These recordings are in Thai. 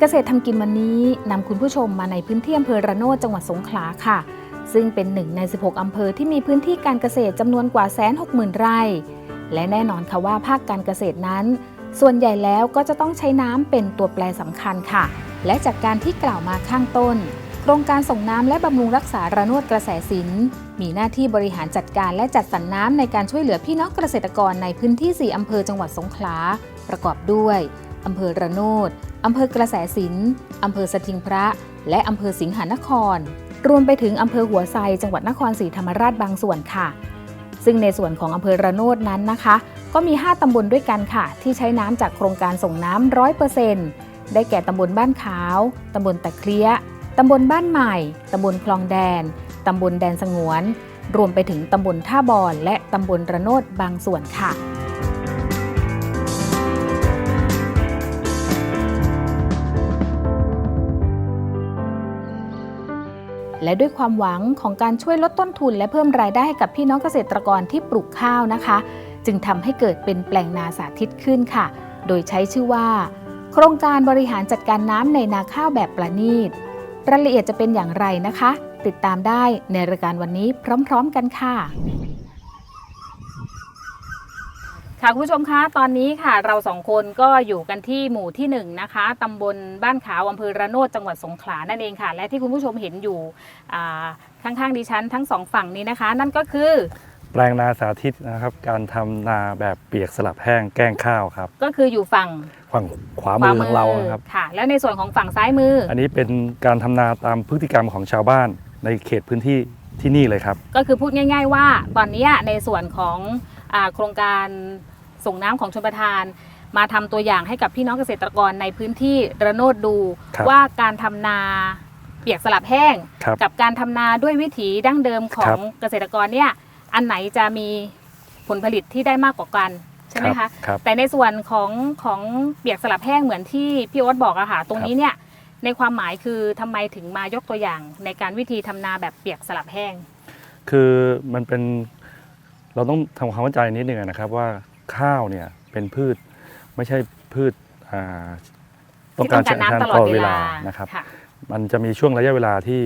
เกษตรทำกินวันนี้นำคุณผู้ชมมาในพื้นที่อำเภอระโนดจังหวัดสงขลาค่ะ ซึ่งเป็นหนึ่งใน 16 อำเภอที่มีพื้นที่การเกษตรจำนวนกว่าแสนหกหมื่นไร่ และแน่นอนค่ะว่าภาคการเกษตรนั้น ส่วนใหญ่แล้วก็จะต้องใช้น้ำเป็นตัวแปรสำคัญค่ะ และจากการที่กล่าวมาข้างต้น โครงการส่งน้ำและบำรุงรักษาระโนดกระแสสินมีหน้าที่บริหารจัดการและจัดสรรน้ำในการช่วยเหลือพี่น้องเกษตรกรในพื้นที่ 4 อำเภอจังหวัดสงขลาประกอบด้วยอำเภอระโนด อำเภอกระแสสินอำเภอสถิงพระ และอำเภอสิงหานคร รวมไปถึงอำเภอหัวไซจังหวัดนครศรีธรรมราชบางส่วนค่ะ ซึ่งในส่วนของอำเภอระโนดนั้นนะคะ ก็มี 5 ตำบลด้วยกันค่ะ ที่ใช้น้ำจากโครงการส่งน้ำร้อยเปอร์เซ็นต์ได้แก่ตำบลบ้านขาว ตำบลตะเครียตำบลบ้านใหม่ ตำบลคลองแดน ตำบลแดนสงวน รวมไปถึงตำบลท่าบอนและตำบลระโนดบางส่วนค่ะ และด้วยความหวังของการช่วยลดต้นทุน และเพิ่มรายได้ให้กับพี่น้องเกษตรกรที่ปลูกข้าวนะคะ จึงทำให้เกิดเป็นแปลงนาสาธิตขึ้นค่ะ โดยใช้ชื่อว่า โครงการบริหารจัดการน้ำในนาข้าวแบบประณีตรายละเอียดจะเป็นอย่างไรนะคะ ติดตามได้ในรายการวันนี้พร้อม ๆ กันค่ะ ค่ะคุณผู้ชมคะตอนนี้ค่ะเราสองคนก็อยู่กันที่หมู่ที่หนึ่งนะคะตำบลบ้านขาวอำเภอระโนดจังหวัดสงขลานั่นเองค่ะ และที่คุณผู้ชมเห็นอยู่อ่าข้างๆดิฉันทั้งสองฝั่งนี้นะคะ นั่นก็คือแปลงนาสาธิตนะครับ การทำนาแบบเปียกสลับแห้งแกล้งข้าวครับ ก็คืออยู่ฝั่งฝั่งขวามือของเรานะครับค่ะ แล้วในส่วนของฝั่งซ้ายมือออันนี้เป็นการทำนาตามพฤติกรรมของชาวบ้านในเขตพื้นที่ที่นี่เลยครับ ก็คือพูดง่าย ๆ ว่าตอนนี้ในส่วนของอาโครงการ ส่งน้ำของชนประทาน มาทำตัวอย่างให้กับพี่น้องเกษตรกรในพื้นที่ระโนดดู ครับว่าการทำนาเปียกสลับแห้ง ครับกับการทำนาด้วยวิถีดั้งเดิมขอครังบเกษตรกรเนี่ยอันไหนจะมีผลผลิตที่ได้มากกว่ากันใช่ไหมครัคะบครับ แต่ในส่วนของของเปียกสลับแห้งเหมือนที่พี่โอ๊ตบอกอะค่ะตรงนี้เนี่ยในความหมายคือทำไมถึงมายกตัวอย่าง ในการวิธีทำนาแบบเปียกสลับแห้ง คือมันเป็นเราต้องทำความเข้าใจนิดนึงนะครับว่า ข้าวเนี่ยเป็นพืชไม่ใช่พืชอ่าต้องการที่ใช้น้ำตลอดเวลานะครับค่ะมันจะมีช่วงระยะเวลาที่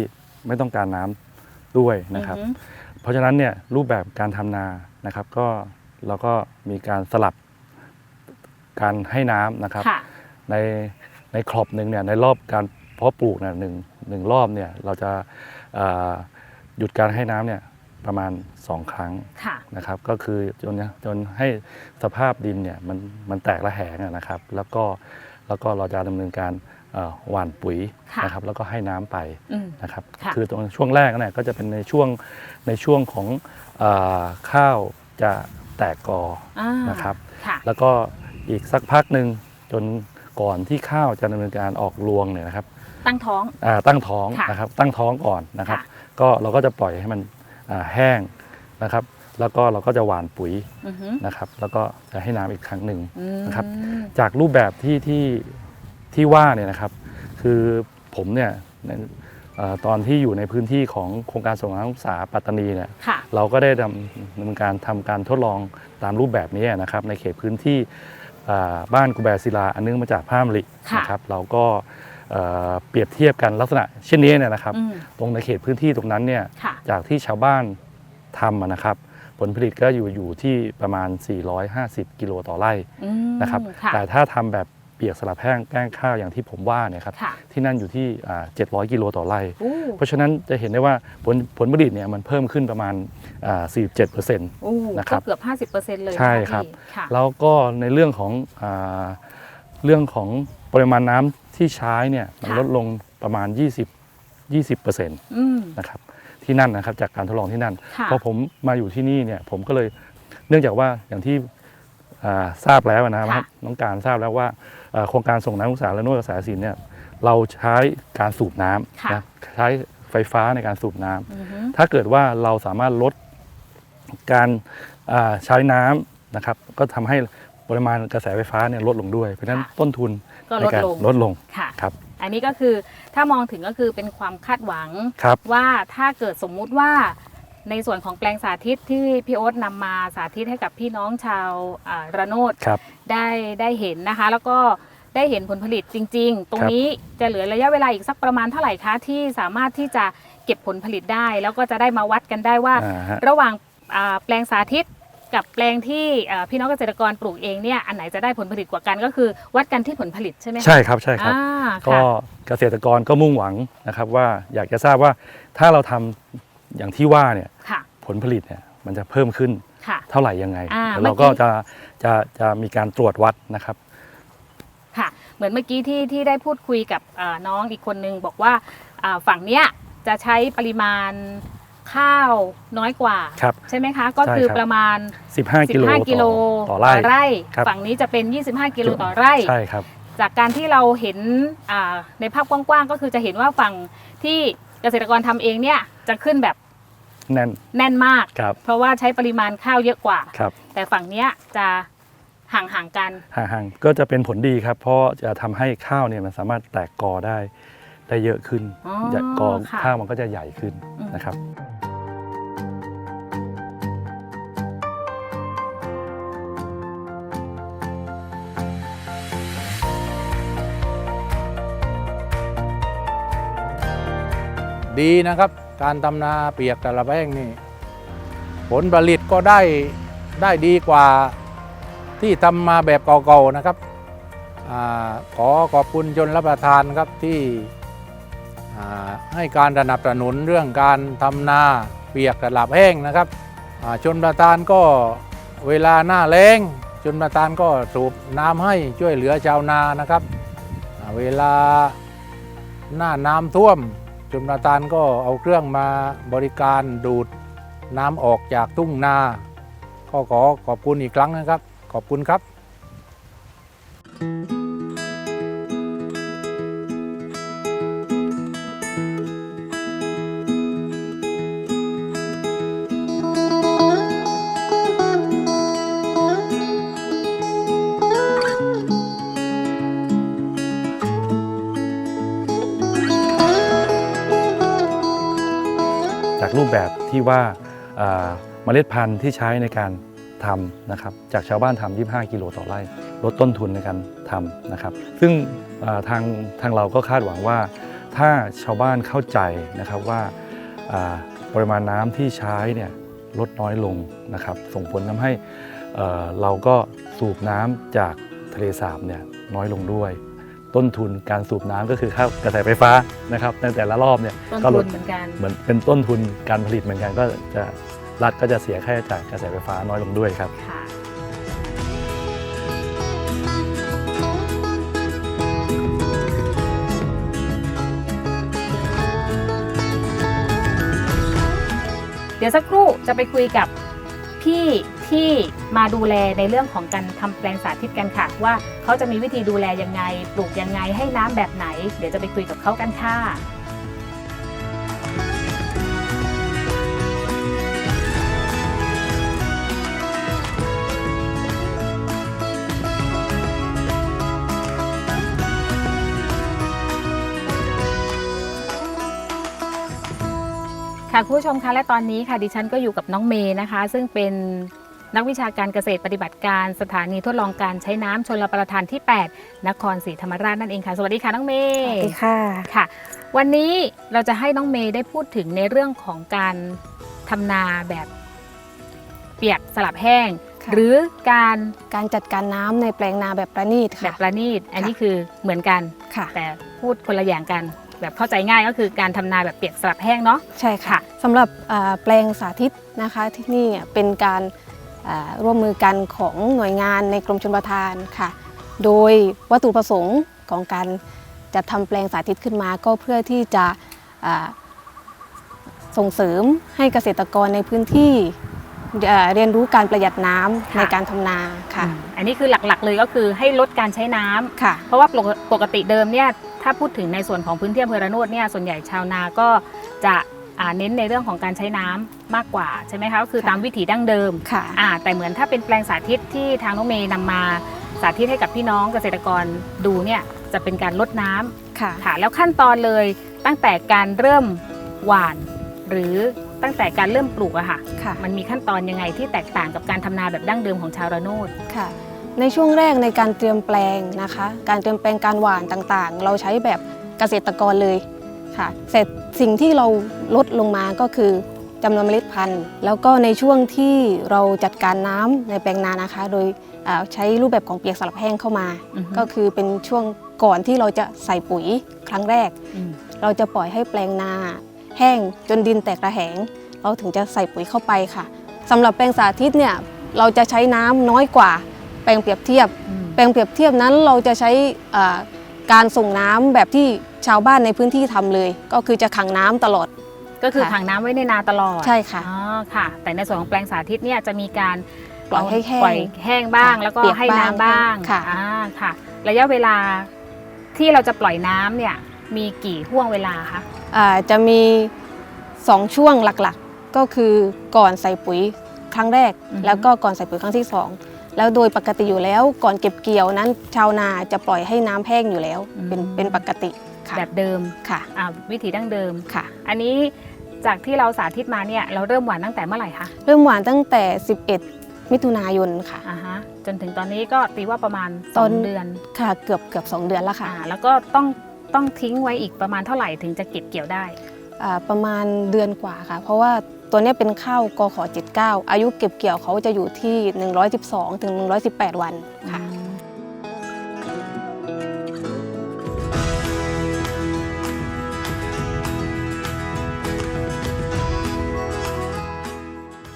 ไม่ต้องการน้ำด้วยนะครับอือฮึเพราะฉะนั้นเนี่ยรูปแบบการทำนานะครับ ก็เราก็มีการสลับการให้น้ำนะครับค่ะในในครอบหนึ่งเนี่ยในรอบการเพาะปลูกเนี่ยหนึ่งหนึ่งรอบเนี่ยเราจะเอ่อหยุดการให้น้ำเนี่ย ประมาณ 2 ครั้งค่ะนะครับก็คือจนจนให้สภาพดินเนี่ยมันมันแตกระแหงอะนะครับ แล้วก็แล้วก็เราจะดำเนินการเอ่อหว่านปุ๋ยค่ะนะครับแล้วก็ให้น้ำไปอืมนะครับค่ะอตรงช่วงแรกเนี่ยก็จะเป็นในช่วงในช่วงของเออข้าวจะแตกกออ่านะครับค่ะแล้วก็อีกสักพักหนึ่งจนก่อนที่ข้าวจะดำเนินการออกรวงเนี่ยนะครับ ตั้งท้องอ่าตั้งท้องค่ะนะครับตั้งท้องก่อนนะครับค่ะก็เราก็จะปล่อยให้มันอ่า แห้งนะครับ แล้วก็เราก็จะหว่านปุ๋ยอือฮึนะครับ แล้วก็จะให้น้ำอีกครั้งหนึ่งอืมนะครับ จากรูปแบบที่ที่ที่ว่าเนี่ยนะครับ คือผมเนี่ยในเอ่อตอนที่อยู่ในพื้นที่ของโครงการส่งน้ำศึกษาปัตตานีเนี่ยค่ะเราก็ได้ดำเนินการทำการทดลองตามรูปแบบนี้นะครับ ในเขตพื้นที่อ่าบ้านกุแบศิลาอันเนื่องมาจากผ้ามะลิค่ะนะครับ เราก็เอ่อ เปรียบเทียบกันลักษณะเช่นนี้เนี่ยนะครับอืมตรงในเขตพื้นที่ตรงนั้นเนี่ยค่ะจากที่ชาวบ้านทำอะนะครับ ผลผลิตก็อยู่อยู่ที่ประมาณ 450 กิโลต่อไร่อืมนะครับค่ะแต่ถ้าทำแบบเปียกสลับแห้งแป้งข้าวอย่างที่ผมว่าเนี่ยครับค่ะที่นั่นอยู่ที่อ่า700 กิโลต่อไร่อู้เพราะฉะนั้นจะเห็นได้ว่าผลผลผลิตเนี่ยมันเพิ่มขึ้นประมาณอ่า47%อู้นะครับก็เกือบ 50%เลยนะะใช่ครับพี่ค่ะแล้วก็ในเรื่องของอา เรื่องของปริมาณน้ำที่ใช้เนี่ยมันค่ะ ลดลงประมาณ 20 20%นอืมะครับที่นั่นนะครับจากการทดลองที่นั่น ค่ะ พอผมมาอยู่ที่นี่เนี่ยผมก็เลยเนื่องจากว่าอย่างที่อ่าทราบแล้วนะครับค่ะน้องการทราบแล้วว่าอ่าโครงการส่งน้ำศึกษาและนวดกระแสสินเนี่ยเราใช้การสูบน้ค่ะำนะใช้ไฟฟ้าในการสูบน้ำ อือฮึ ถ้าเกิดว่าเราสามารถลดการอ่าใช้น้ำนะครับ ก็ทำให้ ปริมาณกระแสไฟฟ้าเนี่ยลดลงด้วย เพราะฉะนั้นต้นทุนก็ในลดการลงลดลงค่ะครับอันนี้ก็คือถ้ามองถึงก็คือเป็นความคาดหวังครับว่าถ้าเกิดสมมุติว่าในส่วนของแปลงสาธิตที่พี่โอ๊ตนำมาสาธิตให้กับพี่น้องชาวอ่าระโนดครับได้ได้เห็นนะคะ แล้วก็ได้เห็นผลผลิตจริง ๆ ตรงครับนี้จะเหลือระยะเวลาอีกสักประมาณเท่าไหร่คะที่สามารถที่จะเก็บผลผลิตได้ แล้วก็จะได้มาวัดกันได้ว่าอ่าฮะระหว่างอ่าแปลงสาธิต กับแปลงที่อ่าพี่น้องเกษตรกรปลูกเองเนี่ยอันไหนจะได้ผลผลิตกว่ากันก็คือวัดกันที่ผลผลิตใช่ไหมคะใช่ครับใช่ครับ อ่าก็ค่ะเกษตรกรก็มุ่งหวังนะครับว่าอยากจะทราบว่าถ้าเราทำอย่างที่ว่าเนี่ยค่ะผลผลิตเนี่ยมันจะเพิ่มขึ้นค่ะ เท่าไหร่ยังไงอ่าแล้วเราเมื่ก็อกี้ จะจะจะมีการตรวจวัดนะครับ ค่ะ เหมือนเมื่อกี้ที่ที่ได้พูดคุยกับอ่าน้องอีกคนนึงบอกว่าอ่าฝั่งเนี้ยจะใช้ปริมาณ ข้าวน้อยกว่า ครับ ใช่ไหมคะ ก็ใช่คือครับ ประมาณ 15 กิโล15 กิโลต่อต่อไร่ ครับ ฝั่งนี้จะเป็น 25 กิโลต่อไร่ ใช่ครับ จากการที่เราเห็นอ่าในภาพกว้างๆ ก็คือจะเห็นว่าฝั่งที่เกษตรกรทำเองเนี่ยจะขึ้นแบบแน่นแน่นมาก ครับเพราะว่าใช้ปริมาณข้าวเยอะกว่า ครับแต่ฝั่งเนี้ยจะห่างๆกัน ห่างๆก็จะเป็นผลดีครับ เพราะจะทำให้ข้าวเนี่ยมันสามารถแตกกอได้ได้เยอะขึ้นอ๋อจะกอค่ะ ข้าวมันก็จะใหญ่ขึ้นอืมนะครับ ดีนะครับ การทำนาเปียกแต่ละแป้งนี่ผลผลิตก็ได้ได้ดีกว่าที่ทำมาแบบเก่าๆนะครับอขอขอบคุณชนรับประทานครับที่ให้การสนับสนุนเรื่องการทำนาเปียกแต่ละแห้งนะครับชนประทานก็เวลาหน้าแล้งชนประทานก็สูบน้ำให้ช่วยเหลือชาวนานะครับ เวลาหน้าน้ำท่วม ชนประทานก็เอาเครื่องมาบริการดูดน้ำออกจากทุ่งนา ก็ขอขอบคุณอีกครั้งนะครับ ขอบคุณครับ ว่าเมล็ดพันธุ์ที่ใช้ในการทำนะครับจากชาวบ้านทำ25 กิโลต่อไร่ลดต้นทุนในการทำนะครับ ซึ่งทางทางเราก็คาดหวังว่า ถ้าชาวบ้านเข้าใจนะครับว่าปริมาณน้ำที่ใช้เนี่ยลดน้อยลงนะครับ ส่งผลทำให้เราก็สูบน้ำจากทะเลสาบเนี่ยน้อยลงด้วย ต้นทุนการสูบน้ำก็คือค่ากระแสไฟฟ้านะครับในแต่ละรอบเนี่ยต้นก็ลทุดนเหมือนกันเหมือนเป็นต้นทุนการผลิตเหมือนกันก็จะรัฐก็จะเสียค่าใช้จ่ายกระแสไฟฟ้าน้อยลงด้วยครับค่ะเดี๋ยวสักครู่จะไปคุยกับพี่ ที่มาดูแลในเรื่องของการทำแปลงสาธิตกันค่ะ ว่าเขาจะมีวิธีดูแลยังไง ปลูกยังไงให้น้ำแบบไหน เดี๋ยวจะไปคุยกับเขากันค่ะค่ะคุณผู้ชมคะและตอนนี้ค่ะดิฉันก็อยู่กับน้องเมย์นะคะ ซึ่งเป็น นักวิชาการเกษตรปฏิบัติการสถานีทดลองการใช้น้ำชนลประทานที่ 8 นครศรีธรรมราชนั่นเองค่ะ สวัสดีค่ะน้องเมสย์วัสดีค่ะค่ะ วันนี้เราจะให้น้องเมย์ได้พูดถึงในเรื่องของการทำนาแบบเปียกสลับแห้งค่ะหรือการการจัดการน้ำในแปลงนาแบบประณีตแบค่ะบประณีตอันนี้คือเหมือนกันค่ะแต่พูดคนละอย่างกันแบบเข้าใจง่ายก็คือการทำนาแบบเปียกสลับแห้งเนาะใช่ค่ะค่ะสำหรับอ่าแปลงสาธิตนะคะที่นี่เป็นการอ่า ร่วมมือกันของหน่วยงานในกรมชลประทานค่ะ โดยวัตถุประสงค์ของการจัดทำแปลงสาธิตขึ้นมาก็เพื่อที่จะส่งเสริมให้เกษตรกรในพื้นที่เรียนรู้การประหยัดน้ำค่ะในการทำนาค่ะ อันนี้คือหลักๆ เลยก็คือให้ลดการใช้น้ำค่ะ เพราะว่าปกติเดิมเนี่ยถ้าพูดถึงในส่วนของพื้นที่อำเภอระโนดเนี่ยส่วนใหญ่ชาวนาก็จะเน้นในเรื่องของการใช้น้ำ มากกว่าใช่ไหมคะก็คือค่ะตามวิถีดั้งเดิมค่ะอ่าแต่เหมือนถ้าเป็นแปลงสาธิตที่ทางน้องเมย์นำมาสาธิตให้กับพี่น้องเกษตรกรดูเนี่ยจะเป็นการลดน้ำค่ะ ค่ะ แล้วขั้นตอนเลยตั้งแต่การเริ่มหว่าน หรือตั้งแต่การเริ่มปลูกอะค่ะ ค่ะ มันมีขั้นตอนยังไงที่แตกต่างกับการทำนาแบบดั้งเดิมของชาวระโนด ค่ะ ในช่วงแรกในการเตรียมแปลงนะคะ การเตรียมแปลงการหว่านต่างๆ เราใช้แบบเกษตรกรเลยค่ะ เสร็จสิ่งที่เราลดลงมาก็คือ จำนวนเมล็ดพันธุ์ แล้วก็ในช่วงที่เราจัดการน้ำในแปลงนานะคะ โดยอ่าใช้รูปแบบของเปียกสลับแห้งเข้ามาอือฮึก็คือเป็นช่วงก่อนที่เราจะใส่ปุ๋ยครั้งแรกอืมเราจะปล่อยให้แปลงนา แห้งจนดินแตกระแหง เราถึงจะใส่ปุ๋ยเข้าไปค่ะสำหรับแปลงสาธิตเนี่ยเราจะใช้น้ำน้อยกว่า แปลงเปรียบเทียบอืมแปลงเปรียบเทียบนั้นเราจะใช้อ่าการส่งน้ำแบบที่ชาวบ้านในพื้นที่ทำเลย ก็คือจะขังน้ำตลอด ก็คือค่ะขังน้ำไว้ในนาตลอดใช่ค่ะอ๋อค่ะ แต่ในส่วนของแปลงสาธิตเนี่ยจะมีการปล่อยให้แห้งปล่อยแห้งบ้าง ค่ะแล้วก็เปียกให้น้ำบ้าบ้างงค่ะ อ่าค่ะ ระยะเวลาที่เราจะปล่อยน้ำเนี่ยมีกี่ห่วงเวลาคะอ่าจะมี 2 ช่วงหลักๆ ก็คือก่อนใส่ปุ๋ยครั้งแรก แล้วก็ก่อนใส่ปุ๋ยครั้งที่ 2 แล้วโดยปกติอยู่แล้วก่อนเก็บเกี่ยวนั้น ชาวนาจะปล่อยให้น้ำแห้งอยู่แล้ว เป็นเป็นปกติค่ะ แบบเดิมค่ะอ่าวิถีดั้งเดิมค่ะ อันนี้จากที่เราสาธิตมาเนี่ยเราเริ่มหว่านตั้งแต่เมื่อไหร่คะเริ่มหวานตั้งแต่ 11 มิถุนายนค่ะอ่าฮะจนถึงตอนนี้ก็ตีว่าประมาณสตอองนเดือนค่ะเกือบเกือบ2 เดือนแล้วค่ะอ่าแล้วก็ต้องต้องทิ้งไว้อีกประมาณเท่าไหร่ถึงจะเก็บเกี่ยวได้อ่าประมาณเดือนกว่าค่ะ เพราะว่าตัวเนี้ยเป็นข้าวกขอ79 อายุเก็บเกี่ยวเขาจะอยู่ที่ 112ถึง118 วันค่ะ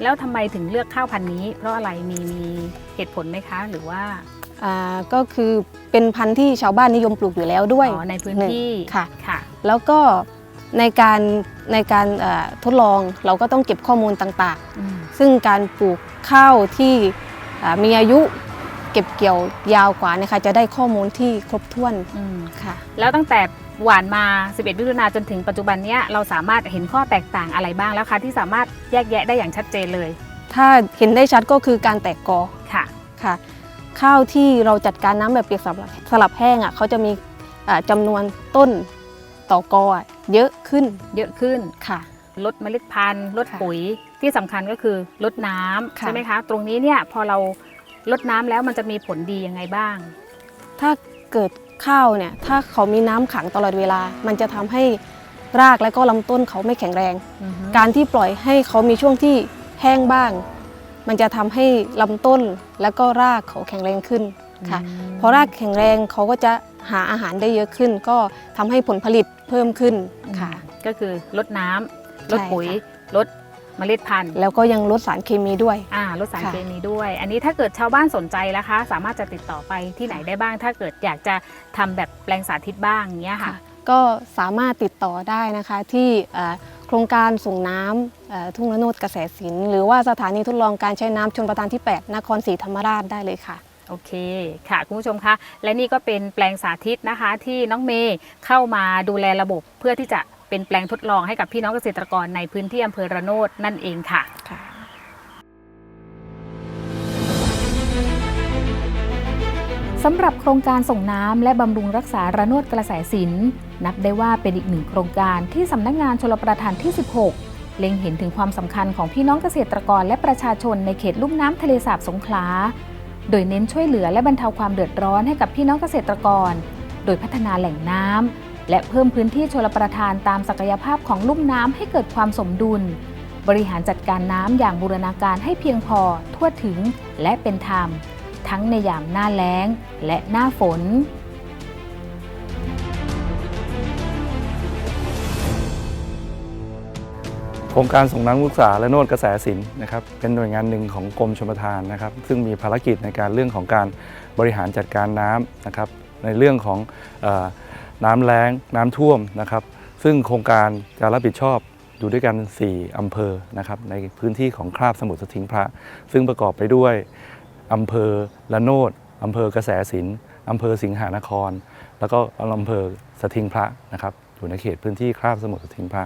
แล้วทำไมถึงเลือกข้าวพันธุ์นี้ เพราะอะไรมีมีเหตุผลไหมคะ หรือว่า อ่าก็คือเป็นพันธุ์ที่ชาวบ้านนิยมปลูกอยู่แล้วด้วยอ๋อในพื้นหงที่ค่ะ ค่ะ แล้วก็ในการในการเอ่อทดลองเราก็ต้องเก็บข้อมูลต่างอืมๆ ซึ่งการปลูกข้าวที่อ่ามีอายุเก็บเกี่ยวยาวกว่าเนะคะจะได้ข้อมูลที่ครบถ้วนอืมค่ะ แล้วตั้งแต่ หวานมา 11มิถุนาจนถึงปัจจุบันเนี้ยเราสามารถเห็นข้อแตกต่างอะไรบ้างแล้วคะที่สามารถแยกแยะได้อย่างชัดเจนเลย ถ้าเห็นได้ชัดก็คือการแตกกอค่ะค่ะ ข้าวที่เราจัดการน้ำแบบเปียกสลับสลับแห้งอะเขาจะมีอ่าจำนวนต้นต่อกออะเยอะขึ้นเยอะขึ้น ค่ะ ลดเมล็ดพันธุ์ลดค่ะปุ๋ยที่สำคัญก็คือลดน้ำค่ะ ใช่ไหมคะ ตรงนี้เนี่ยพอเราลดน้ำแล้วมันจะมีผลดียังไงบ้าง ถ้าเกิด ข้าวเนี่ยถ้าเขามีน้ำขังตลอดเวลา มันจะทำให้รากและก็ลำต้นเขาไม่แข็งแรง การที่ปล่อยให้เขามีช่วงที่แห้งบ้าง มันจะทำให้ลำต้นและก็รากเขาแข็งแรงขึ้นค่ะอืมพอรากแข็งแรงเขาก็จะหาอาหารได้เยอะขึ้น ก็ทำให้ผลผลิตเพิ่มขึ้นค่ะ ก็คือลดน้ำลดใช่ปุ๋ยค่ะลด เมล็ดพันธุ์แล้วก็ยังลดสารเคมีด้วย อ่าลดสารค่ะเคมีด้วย อันนี้ถ้าเกิดชาวบ้านสนใจนะคะ สามารถจะติดต่อไปที่ไหนได้บ้าง ถ้าเกิดอยากจะทำแบบแปลงสาธิตบ้างอย่างเงี้ยค่ะ ก็สามารถติดต่อได้นะคะที่เอ่อโครงการส่งน้ำเอ่อทุ่งระโนดกระแสสินหรือว่าสถานีทดลองการใช้น้ำชนประทานที่ 8 นครศรีธรรมราชได้เลยค่ะโอเคค่ะคุณผู้ชมคะและนี่ก็เป็นแปลงสาธิตนะคะที่น้องเมย์เข้ามาดูแลระบบเพื่อที่จะ เป็นแปลงทดลองให้กับพี่น้องเกษตรกรในพื้นที่อำเภอระโนดนั่นเองค่ะสำหรับโครงการส่งน้ำและบำรุงรักษาระโนดกระแสสินนับได้ว่าเป็นอีกหนึ่งโครงการที่สำนักงานชลประทานที่ 16 เล็งเห็นถึงความสำคัญของพี่น้องเกษตรกรและประชาชนในเขตลุ่มน้ำทะเลสาบสงขลา โดยเน้นช่วยเหลือและบรรเทาความเดือดร้อนให้กับพี่น้องเกษตรกร โดยพัฒนาแหล่งน้ำ และเพิ่มพื้นที่ชลประทานตามศักยภาพของลุ่มน้ำให้เกิดความสมดุล บริหารจัดการน้ำอย่างบูรณาการให้เพียงพอ ทั่วถึงและเป็นธรรม ทั้งในยามหน้าแล้ง และหน้าฝนโครงการส่งน้ำศึกษาและโนดกระแสสินนะครับเป็นหน่วยงานหนึ่งของกรมชลประทานนะครับ ซึ่งมีภารกิจในการเรื่องของการบริหารจัดการน้ำนะครับในเรื่องของอ น้ำแล้งน้ำท่วมนะครับ ซึ่งโครงการจะรับผิดชอบอยู่ด้วยกัน 4 อำเภอนะครับในพื้นที่ของคราบสมุทรสทิงพระ ซึ่งประกอบไปด้วยอำเภอละโนดอำเภอกระแสสินอำเภอสิงหานคร แล้วก็อำเภอสทิงพระนะครับอยู่ในเขตพื้นที่คราบสมุทรสทิงพระ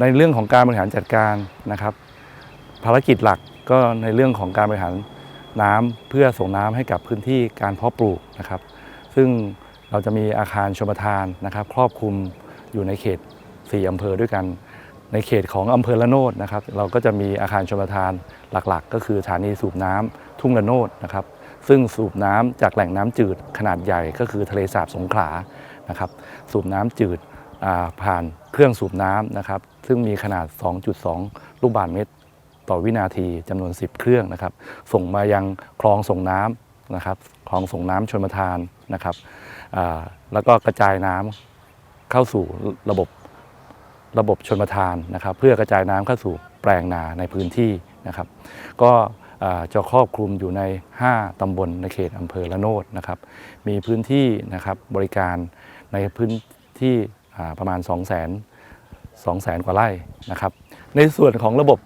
ในเรื่องของการบริหารจัดการนะครับ ภารกิจหลักก็ในเรื่องของการบริหารน้ำเพื่อส่งน้ำให้กับพื้นที่การเพาะปลูกนะครับ ซึ่ง เราจะมีอาคารชมทานนะครับ ครอบคลุมอยู่ในเขต 4 อำเภอด้วยกัน ในเขตของอำเภอละโนดนะครับ เราก็จะมีอาคารชมทานหลักๆ ก็คือสถานีสูบน้ำทุ่งละโนดนะครับ ซึ่งสูบน้ำจากแหล่งน้ำจืดขนาดใหญ่ก็คือทะเลสาบสงขลานะครับ สูบน้ำจืดผ่านเครื่องสูบน้ำนะครับ ซึ่งมีขนาด 2.2 ลูกบาศก์เมตร ต่อวินาทีจำนวน 10 เครื่องนะครับ ส่งมายังคลองส่งน้ำนะครับ คลองส่งน้ำชนประทานนะครับแล้วก็กระจายน้ำเข้าสู่ระบบระบบชนประทานนะครับ เพื่อกระจายน้ำเข้าสู่แปลงนาในพื้นที่นะครับ ก็จะครอบคลุมอยู่ใน 5ตำบลในเขตอำเภอละโนดนะครับ มีพื้นที่นะครับบริการในพื้นที่ประมาณ 2 0 0 0 0 0 2 0 0 0 0 กว่าไร่นะครับ ในส่วนของระบบ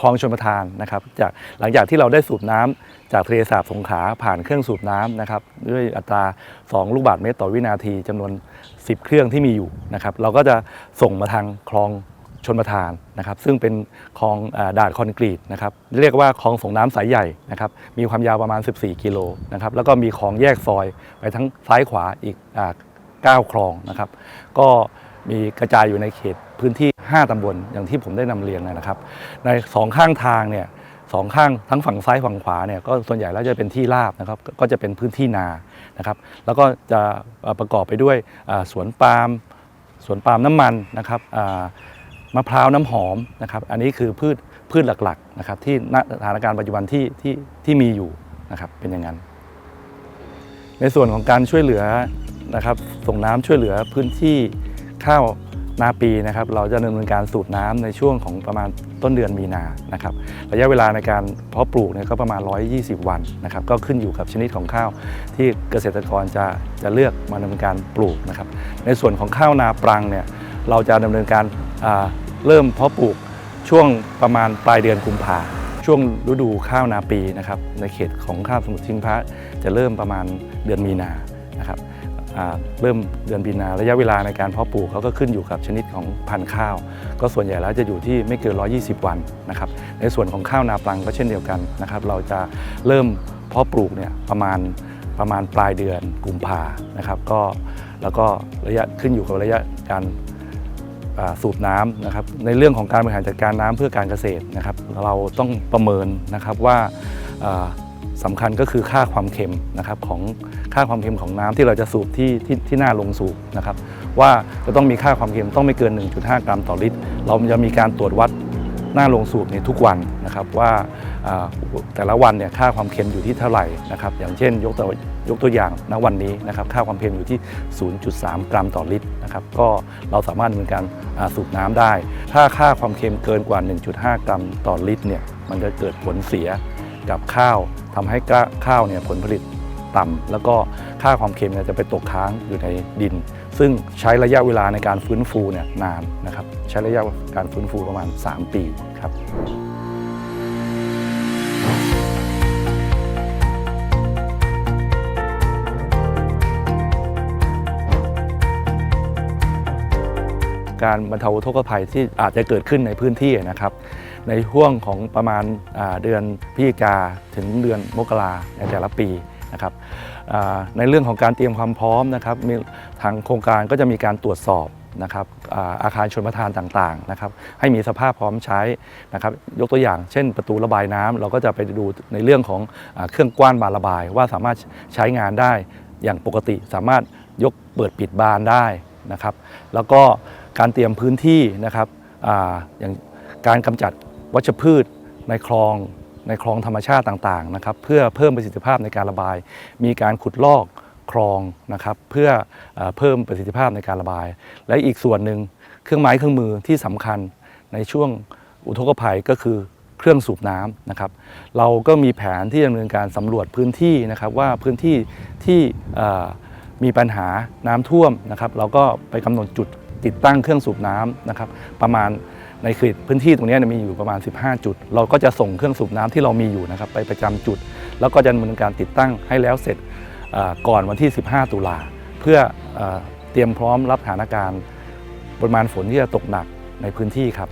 คลองชนประทานนะครับจากหลังจากที่เราได้สูบน้ำจากทะเลสาบสงขาผ่านเครื่องสูบน้ำนะครับด้วยอัตรา 2 ลูกบาศก์เมตรต่อวินาทีจำนวน 10 เครื่องที่มีอยู่นะครับเราก็จะส่งมาทางคลองชนประทานนะครับ ซึ่งเป็นคลองอาดาดคอนกรีตนะครับเรียกว่าคลองส่งน้ำสายใหญ่นะครับมีความยาวประมาณ 14 กิโลนะครับแล้วก็มีคลองแยกซอยไปทั้งซ้ายขวาอีกอ่า9คลองนะครับก็มีกระจายอยู่ในเขตพื้นที่ 5 ตำบลอย่างที่ผมได้นำเรียนนะครับ ในสองข้างทางเนี่ยสองข้างทั้งฝั่งซ้ายฝั่งขวาเนี่ยก็ส่วนใหญ่แล้วจะเป็นที่ราบนะครับก็จะเป็นพื้นที่นานะครับ แล้วก็จะประกอบไปด้วยสวนปาล์มสวนปาล์มน้ำมันนะครับมะพร้าวน้ำหอมนะครับ อันนี้คือพืชพืชหลักๆนะครับที่ณสถานการณ์ปัจจุบันที่ที่ที่มีอยู่นะครับเป็นอย่างนั้น ในส่วนของการช่วยเหลือนะครับส่งน้ำช่วยเหลือพื้นที่ข้าว หน้าปีนะครับเราจะดำเนินการสูบน้ำในช่วงของประมาณต้นเดือนมีนานะครับระยะเวลาในการเพาะปลูกเนี่ยก็ประมาณ 120 วันนะครับก็ขึ้นอยู่กับชนิดของข้าวที่เกษตรกรจะจะเลือกมาดำเนินการปลูกนะครับในส่วนของข้าวนาปรังเนี่ยเราจะดำเนินการาเริ่มเพาะปลูกช่วงประมาณปลายเดือนกุมภาช่วงฤดูข้าวนาปีนะครับในเขตของข้าวสมุทรทิ้งพระจะเริ่มประมาณเดือนมีนา เริ่มเดือนมีนาระยะเวลาในการเพาะปลูกเขาก็ขึ้นอยู่กับชนิดของพันธุ์ข้าว ก็ส่วนใหญ่แล้วจะอยู่ที่ไม่เกิน 120 วันนะครับในส่วนของข้าวนาปลังก็เช่นเดียวกันนะครับเราจะเริ่มเพาะปลูกเนี่ยประมาณประมาณปลายเดือนกุมภานะครับก็แล้วก็ระยะขึ้นอยู่กับระยะการสูบน้ำนะครับในเรื่องของการบริหารจัดการน้ำเพื่อการเกษตรนะครับเราต้องประเมินนะครับว่าอ่าสำคัญก็คือค่าความเค็มนะครับของ ค่าความเค็มของน้ำที่เราจะสูบที่ที่ที่หน้าลงสูบนะครับว่าจะต้องมีค่าความเค็มต้องไม่เกิน 1.5 กรัมต่อลิตร เราจะมีการตรวจวัดหน้าลงสูบในทุกวันนะครับว่าแต่ละวันเนี่ยค่าความเค็มอยู่ที่เท่าไหร่นะครับอย่างเช่นยกตัวยกตัวอย่างณวันนี้นะครับค่าความเค็มอยู่ที่ 0.3 กรัมต่อลิตรนะครับก็เราสามารถดำเนินการสูบน้ำได้ ถ้าค่าความเค็มเกินกว่า 1.5 กรัมต่อลิตรเนี่ยมันจะเกิดผลเสียกับข้าวทำให้ข้าวเนี่ยผลผลิต ต่ำแล้วก็ค่าความเค็มเนี่ยจะไปตกค้างอยู่ในดิน ซึ่งใช้ระยะเวลาในการฟื้นฟูเนี่ยนานนะครับใช้ระยะการฟื้นฟูประมาณ 3 ปีครับการบรรเทาอุกภัยที่อาจจะเกิดขึ้นในพื้นที่นะครับ ในช่วงของประมาณเดือนพฤศจิกาถึงเดือนมกราในแต่ละปี นะครับในเรื่องของการเตรียมความพร้อมนะครับทางโครงการก็จะมีการตรวจสอบนะครับอาคารชนประทานต่างๆนะครับให้มีสภาพพร้อมใช้นะครับยกตัวอย่างเช่นประตูระบายน้ำเราก็จะไปดูในเรื่องของอเครื่องกว้านบานระบาย ว่าสามารถใช้งานได้อย่างปกติ สามารถยกเปิดปิดบานได้นะครับแล้วก็การเตรียมพื้นที่นะครับออย่างการกำจัดวัชพืชในคลอง ในคลองธรรมชาติต่างๆนะครับเพื่อเพิ่มประสิทธิภาพในการระบาย มีการขุดลอกคลองนะครับเพื่อเพิ่มประสิทธิภาพในการระบาย และอีกส่วนหนึ่งเครื่องไม้เครื่องมือที่สำคัญในช่วงอุทกภัยก็คือเครื่องสูบน้ำนะครับ เราก็มีแผนที่ดำเนินการสำรวจพื้นที่นะครับว่าพื้นที่ที่มีปัญหาน้ำท่วมนะครับ เราก็ไปกำหนดจุดติดตั้งเครื่องสูบน้ำนะครับ ประมาณ ในเขตพื้นที่ตรงนี้มีอยู่ประมาณ 15 จุด เราก็จะส่งเครื่องสูบน้ำที่เรามีอยู่นะครับไปประจำจุด แล้วก็จะดำเนินการติดตั้งให้แล้วเสร็จก่อนวันที่ 15 ตุลาเพื่อเอ่อเตรียมพร้อมรับสถานการณ์ปริมาณฝนที่จะตกหนักในพื้นที่ครับ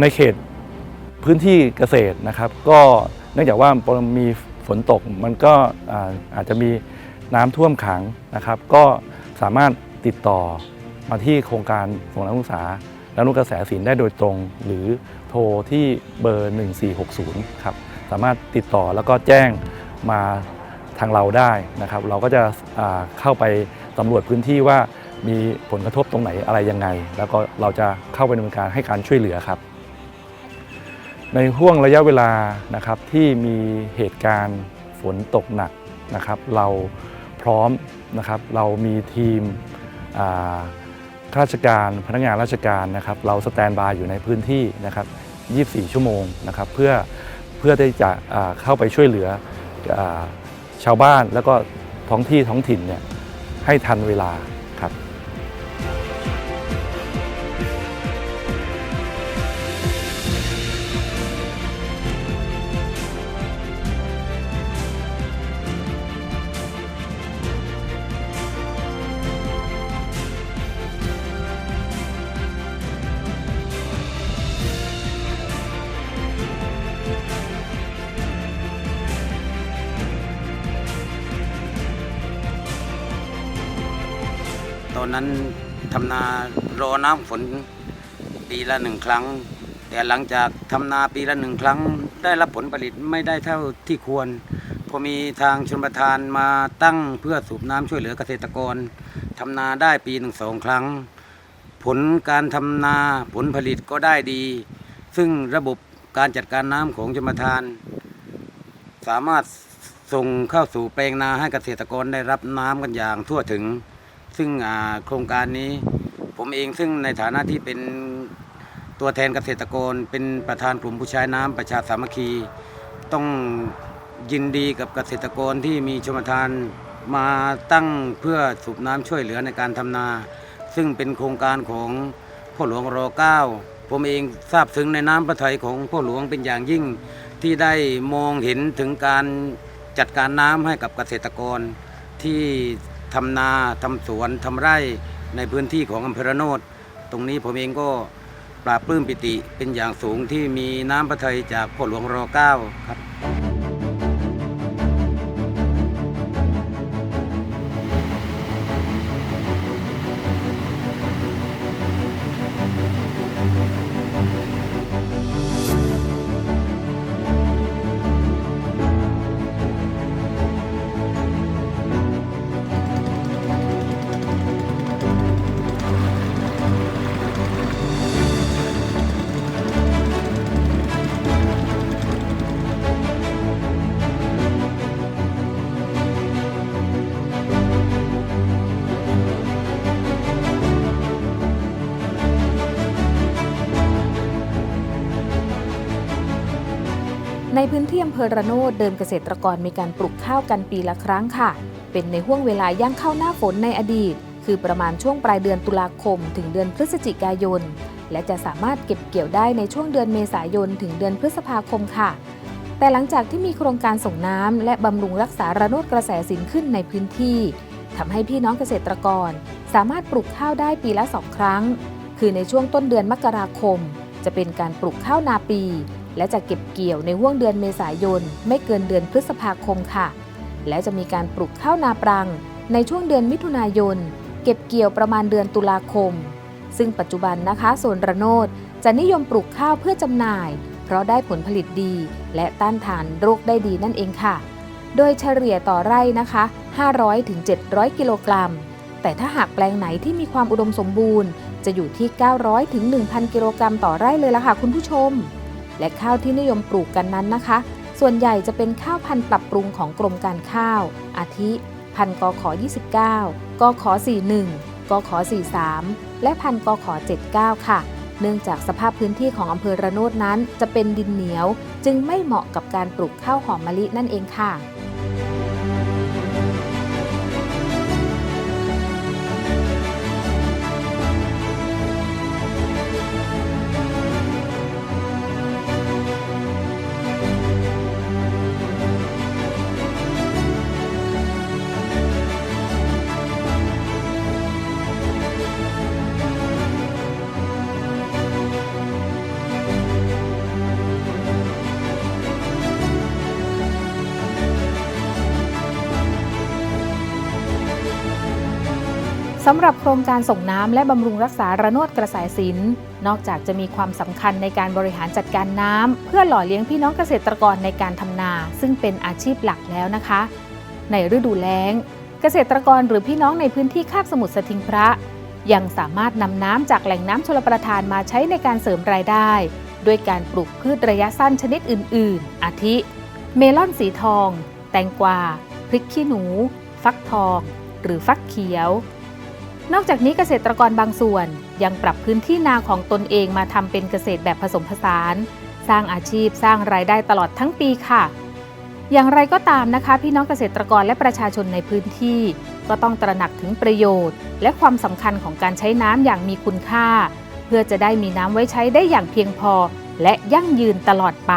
ในเขตพื้นที่เกษตรนะครับ ก็เนื่องจากว่ามีฝนตกมันก็อาอาจจะมีน้ำท่วมขังนะครับ ก็สามารถติดต่อมาที่โครงการส่งน้ำศึกษา และนุกระแสสินได้โดยตรง หรือโทรที่เบอร์ 1460 ครับ สามารถติดต่อแล้วก็แจ้งมาทางเราได้นะครับ เราก็จะเข้าไปสำรวจพื้นที่ว่ามีผลกระทบตรงไหนอะไรยังไง แล้วก็เราจะเข้าไปดำเนินการให้การช่วยเหลือครับ ในห่วงระยะเวลานะครับที่มีเหตุการณ์ฝนตกหนักนะครับ เราพร้อมนะครับ เรามีทีมอ่า ข้าราชการพนักงานราชการนะครับเราสแตนบายอยู่ในพื้นที่นะครับ 24 ชั่วโมงนะครับเพื่อเพื่อที่จะเข้าไปช่วยเหลืออชาวบ้านแล้วก็ท้องที่ท้องถิ่นเนี่ยให้ทันเวลา ทำนารอน้ำฝนปีละหนึ่งครั้ง แต่หลังจากทำนาปีละหนึ่งครั้ง ได้รับผลผลิตไม่ได้เท่าที่ควรพอมีทางชนประทานมาตั้งเพื่อสูบน้ำช่วยเหลือเกษตรกรทำนาได้ปีหนึ่งสองครั้ง ผลการทำนาผลผลิตก็ได้ดี ซึ่งระบบการจัดการน้ำของชนประทาน สามารถส่งเข้าสู่แปลงนาให้เกษตรกรได้รับน้ำกันอย่างทั่วถึง ซึ่งโครงการนี้ผมเองซึ่งในฐานะที่เป็นตัวแทนเกษตรกร เป็นประธานกลุ่มผู้ใช้น้ำประชาสามัคคี ต้องยินดีกับเกษตรกรที่มีชมทานมาตั้งเพื่อสูบน้ำช่วยเหลือในการทำนา ซึ่งเป็นโครงการของพ่อหลวงรอเก้าผมเองทราบถึงในน้ำพระทัยของพ่อหลวงเป็นอย่างยิ่งที่ได้มองเห็นถึงการจัดการน้ำให้กับเกษตรกรที่ ทำนาทำสวนทำไร่ในพื้นที่ของอำเภอระโนดตรงนี้ผมเองก็ปราบปลื้มปิติเป็นอย่างสูงที่มีน้ำพระทัยจากพ่อหลวงรอเก้าครับ ในพื้นที่อำเภอระโนดเดิมเกษตรกรมีการปลูกข้าวกันปีละครั้งค่ะ เป็นในห่วงเวลาย่างเข้าหน้าฝนในอดีต คือประมาณช่วงปลายเดือนตุลาคม ถึงเดือนพฤศจิกายน และจะสามารถเก็บเกี่ยวได้ในช่วงเดือนเมษายนถึงเดือนพฤษภาคมค่ะ แต่หลังจากที่มีโครงการส่งน้ำและบำรุงรักษาระโนดกระแสสินขึ้นในพื้นที่ทำให้พี่น้องเกษตรกร สามารถปลูกข้าวได้ปีละสองครั้ง คือในช่วงต้นเดือนมกราคม จะเป็นการปลูกข้าวนาปี และจะเก็บเกี่ยวในห่วงเดือนเมษายน ไม่เกินเดือนพฤษภาคมค่ะ และจะมีการปลูกข้าวนาปรัง ในช่วงเดือนมิถุนายน เก็บเกี่ยวประมาณเดือนตุลาคม ซึ่งปัจจุบันนะคะโซนระโนดจะนิยมปลูกข้าวเพื่อจำหน่าย เพราะได้ผลผลิตดี และต้านทานโรคได้ดีนั่นเองค่ะ โดยเฉลี่ยต่อไร่นะคะ 500-700 กิโลกรัม แต่ถ้าหากแปลงไหนที่มีความอุดมสมบูรณ์ จะอยู่ที่ 900-1,000 กิโลกรัมต่อไร่เลยล่ะค่ะคุณผู้ชม และข้าวที่นิยมปลูกกันนั้นนะคะ ส่วนใหญ่จะเป็นข้าวพันธุ์ปรับปรุงของกรมการข้าว อาทิ พันธุ์กข29กข41กข43 และพันธุ์กข79 ค่ะ เนื่องจากสภาพพื้นที่ของอำเภอระโนดนั้น จะเป็นดินเหนียว จึงไม่เหมาะกับการปลูกข้าวหอมมะลินั่นเองค่ะ สำหรับโครงการส่งน้ำและบำรุงรักษาระโนดกระแสสิน นอกจากจะมีความสำคัญในการบริหารจัดการน้ำเพื่อหล่อเลี้ยงพี่น้องเกษตรกรในการทำนา ซึ่งเป็นอาชีพหลักแล้วนะคะ ในฤดูแล้ง เกษตรกรหรือพี่น้องในพื้นที่คาบสมุทรสทิงพระ ยังสามารถนำน้ำจากแหล่งน้ำชลประทานมาใช้ในการเสริมรายได้ ด้วยการปลูกพืชระยะสั้นชนิดอื่น ๆ อาทิ เมลอนสีทอง แตงกวา พริกขี้หนู ฟักทอง หรือฟักเขียว นอกจากนี้เกษตรกรบางส่วนยังปรับพื้นที่นาของตนเองมาทำเป็นเกษตรแบบผสมผสาน สร้างอาชีพสร้างรายได้ตลอดทั้งปีค่ะ อย่างไรก็ตามนะคะ พี่น้องเกษตรกรและประชาชนในพื้นที่ ก็ต้องตระหนักถึงประโยชน์ และความสำคัญของการใช้น้ำอย่างมีคุณค่า เพื่อจะได้มีน้ำไว้ใช้ได้อย่างเพียงพอ และยั่งยืนตลอดไป